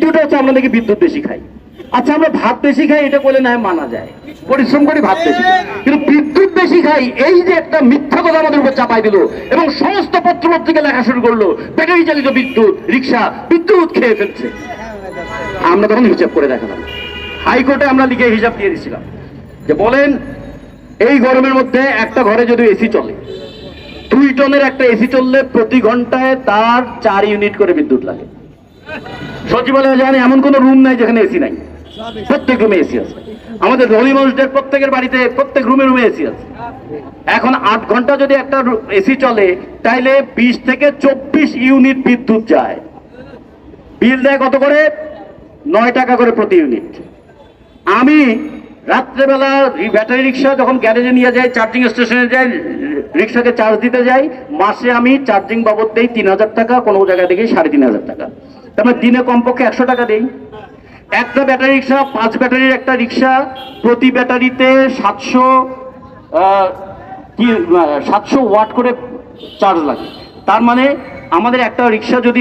দ্বিতীয়টা হচ্ছে আমরা নাকি বিদ্যুৎ বেশি খাই। আচ্ছা আমরা ভাত বেশি খাই, এটা বলে না মানা যায়। পরিশ্রম করি ভাত বেশি কিন্তু বিদ্যুৎ বেশি খাই, এই যে একটা মিথ্যা কথা আমাদের উপর চাপাই দিল এবং সমস্ত পত্র পত্রিকা লেখা শুরু করল, ব্যাটারি চালিত বিদ্যুৎ, রিক্সা, বিদ্যুৎ খেয়ে ফেলছে। আমরা তখন হিসাব করে দেখালাম। হাইকোর্টে আমরা লিখে হিসাব দিয়ে দিয়েছিলাম যে বলেন, এই গরমের মধ্যে একটা ঘরে যদি এসি চলে, দুই টনের একটা এসি চললে প্রতি ঘন্টায় তার চার ইউনিট করে বিদ্যুৎ লাগে। সচিবালয়ে জানে এমন কোনো রুম নাই যেখানে এসি নাই। প্রত্যেক রুমে এসি আছে। আমাদের ধনী মানুষদের প্রত্যেকের বাড়িতে প্রত্যেক রুমে রুমে এসি আছে। এখন আট ঘণ্টা যদি একটা এসি চলে, তাইলে বিশ থেকে চব্বিশ ইউনিট বিদ্যুৎ যায়। বিল দেয় কত করে? নয় টাকা করে প্রতি ইউনিট আমি রাত্রেবেলা ব্যাটারি রিক্সা যখন গ্যারেজে নিয়ে যাই চার্জিং স্টেশনে যাই রিক্সাকে চার্জ দিতে যাই, মাসে আমি চার্জিং বাবদ দেই তিন হাজার টাকা, কোনো জায়গায় দেখি সাড়ে তিন হাজার টাকা। তার মানে দিনে কমপক্ষে একশো টাকা দেই। একটা ব্যাটারি রিক্সা, পাঁচ ব্যাটারির একটা রিক্সা, প্রতি ব্যাটারিতে সাতশো সাতশো ওয়াট করে চার্জ লাগে। তার মানে আমাদের একটা রিক্সা যদি